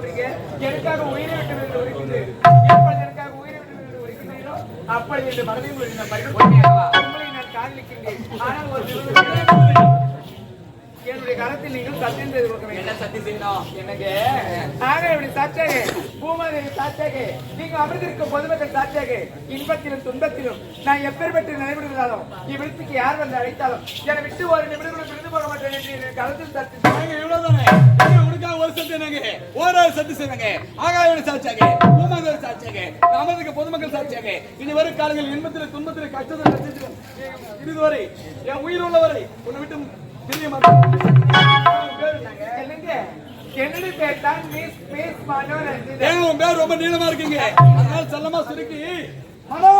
சொல்றீங்க எனக்காக உயிரை விட்டு விட்டு உரிக்குது எப்பொழுது எனக்காக உயிரை விட்டு விட்டு உரிக்கிறீர்களோ அப்படி என்று மனதை உங்களை நான் பறிக்க காதலிக்கின்றேன். ஆனால் ஒரு என்னுடைய கரத்தில் நீங்கள் சத்தியம் செய்து கொடுக்க வேண்டும் என்ன சத்தி செய்யணும் என்னங்க? ஆக இப்படி சாட்சியாக பூமாதேவி சாட்சியாக நீங்க அமிர்திருக்கும் பொதுமக்கள் சாட்சியாக இன்பத்திலும் துன்பத்திலும் நான் எப்பேற்பட்டு நினைவிடுகிறாலும் இவ்விடத்துக்கு யார் வந்து அழைத்தாலும் என்னை விட்டு ஒரு நிமிடம் விருந்து போக மாட்டேன் என்று என் கருத்தில் சத்தி நாங்க இவ்வளவுதானே? ஒரு சத்தி என்னங்க? ஓராறு சத்தி செய்யுங்க ஆகாயோட சாட்சியாக பூமாதேவி சாட்சியாக அமர்ந்துக்கு பொதுமக்கள் சாட்சியாக இனி வரும் காலங்களில் இன்பத்தில் துன்பத்தில் கஷ்டத்தில் கஷ்டத்திலும் இதுவரை என் உயிர் உள்ளவரை உன்னை விட்டு பேர் ரொம்ப நீளமா இருக்கீங்க. அதனால செல்லமா சுருக்கி. ஹலோ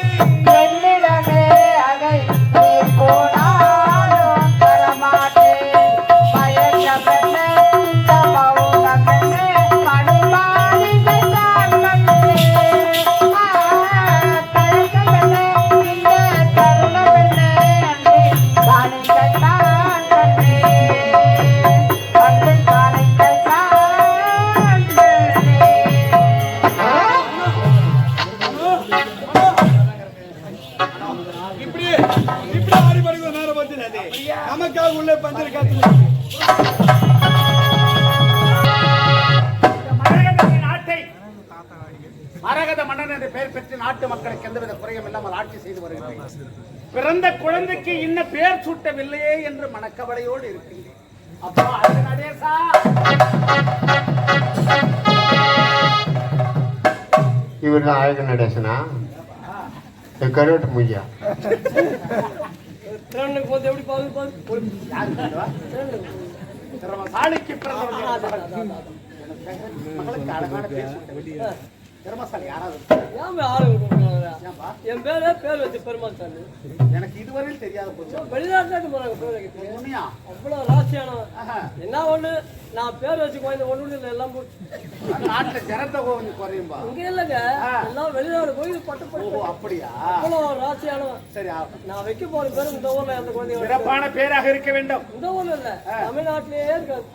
என்னிடமே நமக்காக உள்ள காத்து மரகத நாட்டை மரகத மன்னன் என்று பேர் பெற்று நாட்டு மக்களுக்கு எந்தவித குறையும் இல்லாமல் ஆட்சி செய்து வருகிறேன். பிறந்த குழந்தைக்கு இன்னும் பேர் சூட்டவில்லையே என்று மனக்கவலையோடு இருக்கின்றேன். அப்போ அது நடேசா! இவர் தான் அழகு நடேசனா இந்த கருவட்டு மூஞ்சியா யாரு சொல்லுவா? திறமசாலிக்கு பிறந்தவர்கள் மகளுக்கு அழகான பேர் திறமசாலி யாராவது ஏன்பா? என் பேரே பேர் வச்சு பெருமாள் சாமி எனக்கு இதுவரையில் தெரியாத போச்சு வெளிநாட்டுக்கு போறாங்க பேர் உண்மையா? ஆஹா. என்ன ஒண்ணு? நான் பேர் வச்சு குழந்தை ஒண்ணு இல்லை எல்லாம் போச்சு. நாட்டுல ஜனத்தொகை கொஞ்சம் குறையும்பா. இங்க இல்லைங்க. எல்லாம் வெளிநாடு போய் பட்டு பட்டு. அப்படியா? அவ்வளவு ராசியானவன் சரி. நான் வைக்க போற பேர் இந்த ஊர்ல அந்த சிறப்பான பேராக இருக்க வேண்டும். இந்த ஊர்ல இல்ல தமிழ்நாட்டிலேயே இருக்காது.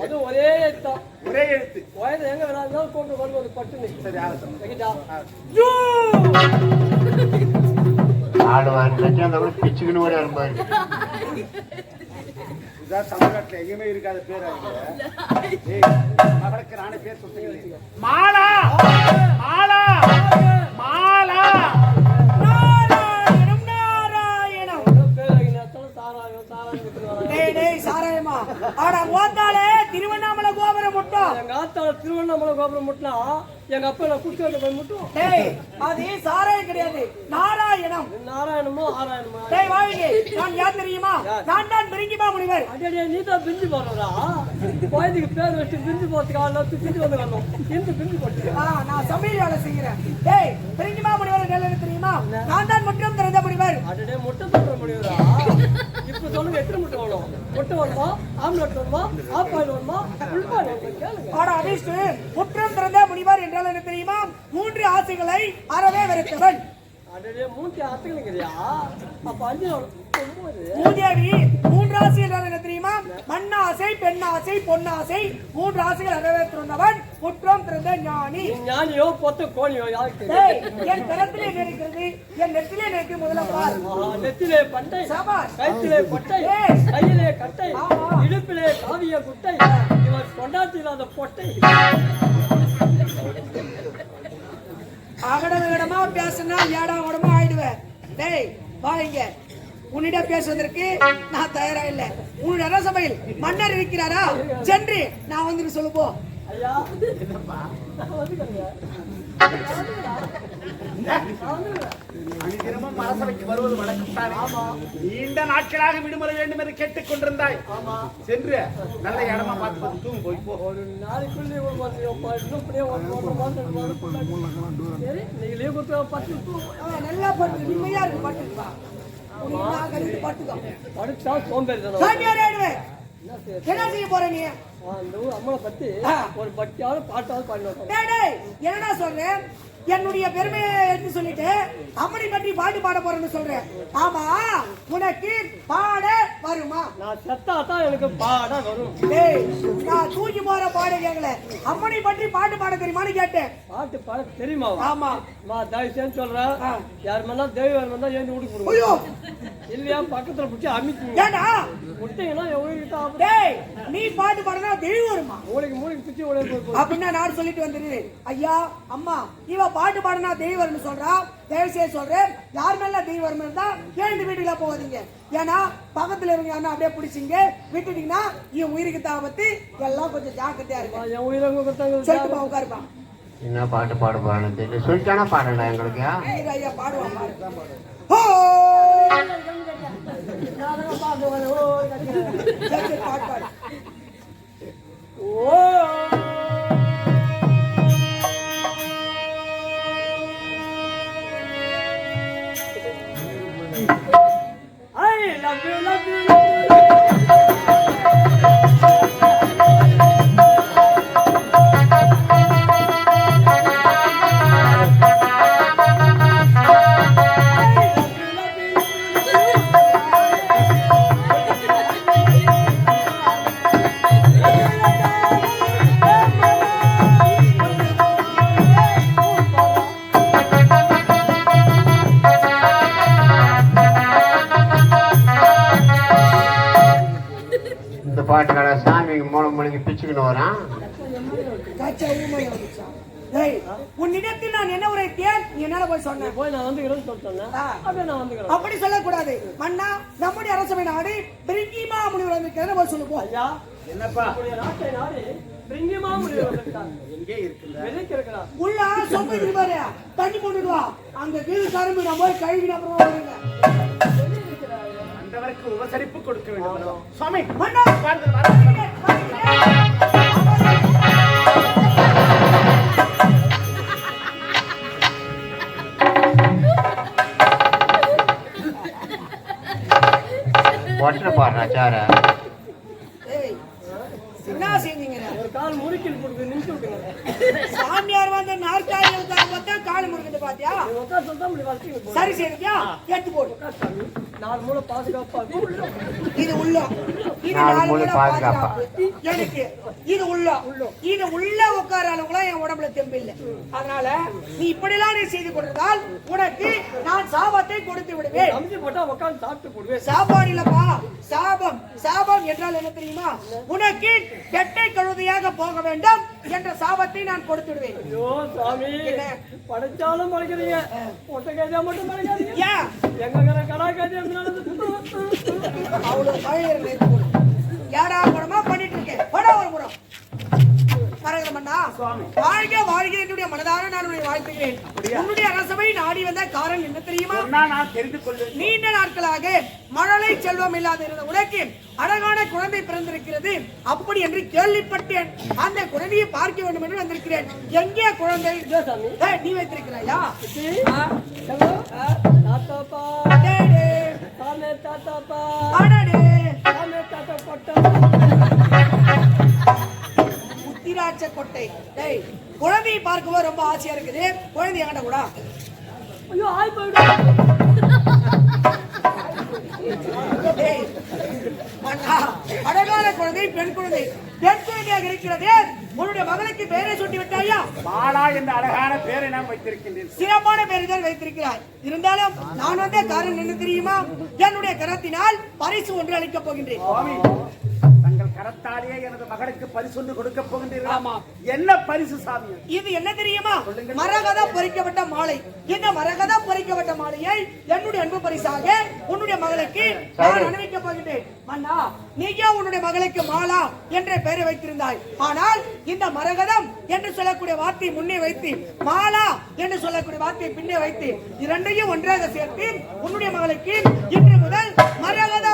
அது ஒரே தான் ஒரே எழுத்து. வயது எங்க வேணா இருந்தாலும் போட்டு கொண்டு வந்து பட்டுன்னு. சரி ஆகட்டும். பிச்சுக்குன்னு கூட இருப்பாரு இதான் தமிழ்நாட்டுல எங்கேயுமே இருக்காத பேரா மகளுக்கு நானே பேர் சொல்லுங்க மாலா! மாலா! மாலா! சாராயம் ஆட ஓத்தாலே திருவண்ணாமலை கோபுரம் முட்டும். எங்க ஆத்தால திருவண்ணாமலை கோபுரம் முட்டினா எங்க அப்பா நான் குடிச்சு போய் முட்டும். டேய் அது சாராயம் கிடையாது? நாராயணம். நாராயணமோ ஆராயணமோ? டேய் வாழ்கை நான் யார் தெரியுமா? நான் தான் பிரிங்கிமா முனிவர். அடே நீ தான் பிஞ்சு போடுறா குழந்தைக்கு பேர் வச்சு பிஞ்சு போறதுக்கு ஆள் திட்டு வந்து வரணும் இந்த பிஞ்சு போட்டு நான் சமையல் வேலை செய்கிறேன். டேய் பிரிங்கிமா முனிவர் என்ன தெரியுமா? நான் தான் முற்றம் திறந்த முனிவர். அடடே முட்டை போட்டுற முடியுதா இப்ப சொல்லுங்க எத்தனை முட்டை வேணும் முட்டை வேணுமா ஆம்லெட் வேணுமா? ஆஃப் ஆயில் வேணுமா? உள்பால் வேணுமா? கேளுங்க. ஆட அடிஸ்ட் முற்றம் திறந்த முனிவர் என்றால் என்ன தெரியுமா? மூன்று ஆசைகளை அறவே வெறுத்தவன். மூன்று ஆசைகள் அத்துக்கணுங்கிறியா அப்ப அஞ்சு மூதேவி மூன்று என்றால் என்ன தெரியுமா? மண்ணாசை பெண்ணாசை பொன்னாசை. மூன்று ஆசைகள் அறவே திறந்தவன் முற்றம் திறந்த ஞானி. ஞானியோ பொத்த கோழியோ? என் கரத்திலே நினைக்கிறது என் நெத்திலே நினைக்க முதல்ல பார். நெத்திலே பண்டை சபாஷ். கைத்திலே பொட்டை. கையிலே கட்டை. இடுப்பிலே காவிய குட்டை. இவன் கொண்டாட்டி இல்லாத பொட்டை. அகட விகடமா பேசுனா ஏடா உடம்பா ஆயிடுவேன். டேய் வா இங்க உன்னிடம் பேசுவதற்கு நான் தயாரா இல்ல. உன்னுடைய அரசபையில் மன்னர் இருக்கிறாரா? சென்று நான் வந்து சொல்லு போ ஐயா வந்துக்கங்க அனுதினமும் அரசவைக்கு வருவது வழக்கம் தானே. நீண்ட நாட்களாக விடுமுறை வேண்டும் என்று கேட்டுக் கொண்டிருந்தாய் சென்று நல்ல இடமா பார்த்து தூங்கு போய் போ. ஒரு நாளைக்குள்ளே ஒரு மாசம் எப்பா, இன்னும் இப்படியே ஒரு ஒரு மாசம் ரெண்டு மாசம் சரி நீங்க லீவ் கொடுத்து பத்து ஆ, நல்லா பட்டு நிம்மதியா இருக்கு பட்டுப்பா படிச்சா சோம்பேறி என்ன செய்ய போற நீ? அந்த ஊர் அம்மனை பத்தி. ஒரு பட்டியாவது பாட்டாவது பாடி வைப்பாங்க. டேய் டேய் என்னடா சொல்றேன் என்னுடைய பெருமையை எடுத்து சொல்லிட்டு அம்மனை பற்றி பாட்டு பாட போறேன்னு சொல்றேன் ஆமா உனக்கு பாட வருமா? நான் செத்தா தான் எனக்கு பாட வரும். டேய் நான் தூக்கி போற பாட கேட்கல அம்மனை பற்றி பாட்டு பாட தெரியுமான்னு கேட்டேன். பாட்டு பாட தெரியுமா ஆமா. மா தயவு செய்து சொல்றேன். யார் மேல தெய்வம் வந்தா ஏந்தி விட்டு ஐயோ. இல்லையா பக்கத்துல பிடிச்சி அமைக்குங்க. ஏண்டா? விட்டீங்கன்னா எவ்வளவு ஆகும் டேய் நீ பாட்டு பாடுனா தெய்வம் வருமா மூளைக்கு மூளைக்கு பிச்சு போய் அப்படின்னா நான் சொல்லிட்டு வந்துருது ஐயா அம்மா இவ பாட்டு பாடுனா தெய்வம் வரும்னு சொல்றா. தயவு செய்து சொல்றேன். யார் மேல தெய்வம் வரும் இருந்தா ஏன் இந்த வீட்டுல போகாதீங்க. ஏன்னா பக்கத்துல இருங்க அண்ணா அப்படியே பிடிச்சிங்க. விட்டுட்டீங்கன்னா இவன் உயிருக்கு தாபத்து எல்லாம் கொஞ்சம் ஜாக்கிரதையா இருக்கு என் உயிரை கொடுத்தாங்க சொல்லிட்டு உட்காருப்பா என்ன பாட்டு பாட போறான்னு தெரியல. சொல்லிட்டானா பாடுறா எங்களுக்கு? ஐயா, ஐயா பாடுவான் பாரு ஓ! சரி, சரி, பாடு, பாடு. I love you, love you, love you. இந்த பாட்டு கடை சாமி மூளை மணிக்கு பிச்சுக்கின்னு வரான். உன்னிடத்தில் நான் என்ன உரைத்தேன்? நீ என்னால போய் சொன்னேன் போய் நான் ஆ. அப்படியே நான் வந்துக்கிறேன் அப்படி சொல்லக்கூடாது. மன்னா நம்முடைய அரசவை நாடு பிரிங்கிமா முனிவர் வந்திருக்கிறது போய் சொல்லு போ. ஐயா என்னப்பா? நாட்டை நாடு பிரிங்கிமா முடிவு எங்கே இருக்குல்ல உள்ள இருப்பாரு தண்ணி போட்டுட்டு வா. அங்க வீடு கரும்பு போய் கழுவி அப்புறம் வருங்க. அந்தவருக்கு உபசரிப்பு கொடுக்க வேண்டும்? சுவாமி. ஒற்றை பாடுறா சார. என்ன செஞ்சீங்க? ஒரு கால் முறுக்கில் கொடுத்து நிமிஷம் விட்டுங்க சாமியார் வந்து நாற்காலி பார்த்தா காலு முறுக்குது பாத்தியா? சரி சரியா எடுத்து போடு. நாலு மூளை பாதுகாப்பா இது உள்ள. இது நாலு மூலை பாதுகாப்பா. எனக்கு. இது உள்ள. இது உள்ள உட்கார அளவுக்குலாம் என் உடம்புல தெம்பு இல்லை. அதனால நீ இப்படிலாம் நீ செய்து கொடுத்தால் உனக்கு நான் சாபத்தை கொடுத்து விடுவேன். அமுதி போட்டா உட்காந்து சாப்பிட்டு போடுவேன். சாப்பாடு இல்லப்பா சாபம். சாபம் என்றால் என்ன தெரியுமா? உனக்கு கெட்டை கழுதையாக போக வேண்டும் என்ற சாபத்தை நான் கொடுத்து விடுவேன். ஐயோ சாமி? படைச்சாலும் படைக்கிறீங்க. ஒட்ட கேஜா மட்டும் படைக்காதீங்க. ஏன் எங்க கடா கேஜா அவ்வளவு பழைய யாரா படமா பண்ணிட்டு இருக்கேன் பட ஒரு முறம் மரகதமண்ணா வாழ்க வாழ்க என்னுடைய உன்னை வாழ்த்துகிறேன் உன்னுடைய அரசவை நாடி வந்த காரணம் என்ன தெரியுமா? நீண்ட நாட்களாக மழலை செல்வம் இல்லாத இருந்த உனக்கு அழகான குழந்தை பிறந்திருக்கிறது. அப்படி என்று கேள்விப்பட்டேன். அந்த குழந்தையை பார்க்க வேண்டும் என்று வந்திருக்கிறேன். எங்கே குழந்தை? நீ வைத்திருக்கிறாயா? தாத்தாப்பா. சாமி தாத்தாப்பா. தாத்தா கொட்டா. டேய் குழந்தையை பார்க்கும்போது ரொம்ப ஆசையா இருக்குது. குழந்தை என்கிட்ட கூட. ஐயோ ஆய் அழகான குழந்தை பெண் குழந்தை. பெண் குழந்தையாக இருக்கிறதே உன்னுடைய மகளுக்கு பெயரை சுட்டி விட்டாயா மாலா என்ற அழகான பேரை நான் வைத்திருக்கின்றேன். சிறப்பான பெயர் தான் வைத்திருக்கிறாய். இருந்தாலும் நான் வந்த காரணம் என்ன தெரியுமா? என்னுடைய கரத்தினால் பரிசு ஒன்று அளிக்கப் போகின்றேன். கரத்தாலேயே எனது மகளுக்கு பரிசு ஒன்று கொடுக்க போகின்றீர்கள்? ஆமா. என்ன பரிசு சாமி இது என்ன தெரியுமா? மரகத பொறிக்கப்பட்ட மாலை. இந்த மரகத பொறிக்கப்பட்ட மாலையை என்னுடைய அன்பு பரிசாக உன்னுடைய மகளுக்கு நான் அணிவிக்க போகின்றேன். மன்னா நீயே உன்னுடைய மகளுக்கு மாலா என்ற பெயரை வைத்திருந்தாய். ஆனால் இந்த மரகதம் என்று சொல்லக்கூடிய வார்த்தையை முன்னே வைத்து மாலா என்று சொல்லக்கூடிய வார்த்தையை பின்னே வைத்து இரண்டையும் ஒன்றாக சேர்த்து உன்னுடைய மகளுக்கு இன்று முதல் மரகத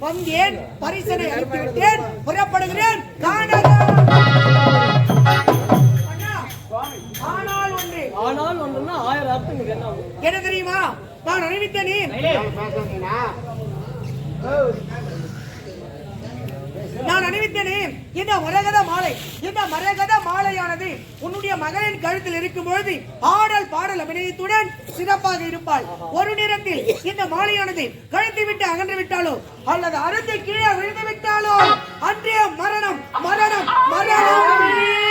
வந்தேன் பரிசனை அளித்து விட்டேன் புறப்படுகிறேன் ஆனால் ஒன்று. ஆனால் ஒன்றுன்னா ஆயிரம் அர்த்தம் இங்க என்ன ஆகும்? என்ன தெரியுமா? நான் அறிவித்தேனே. நான் அணிவித்தேனே. இந்த மாலை இந்த மரகத மாலையானது உன்னுடைய மகளின் கழுத்தில் இருக்கும் பொழுது ஆடல் பாடல் அபிநயத்துடன் சிறப்பாக இருப்பாள். ஒரு நேரத்தில் இந்த மாலையானது கழுத்து விட்டு அகன்று விட்டாலோ அல்லது அறுத்து கீழே விழுந்து விட்டாலோ அன்றைய மரணம் மரணம் மரணம்.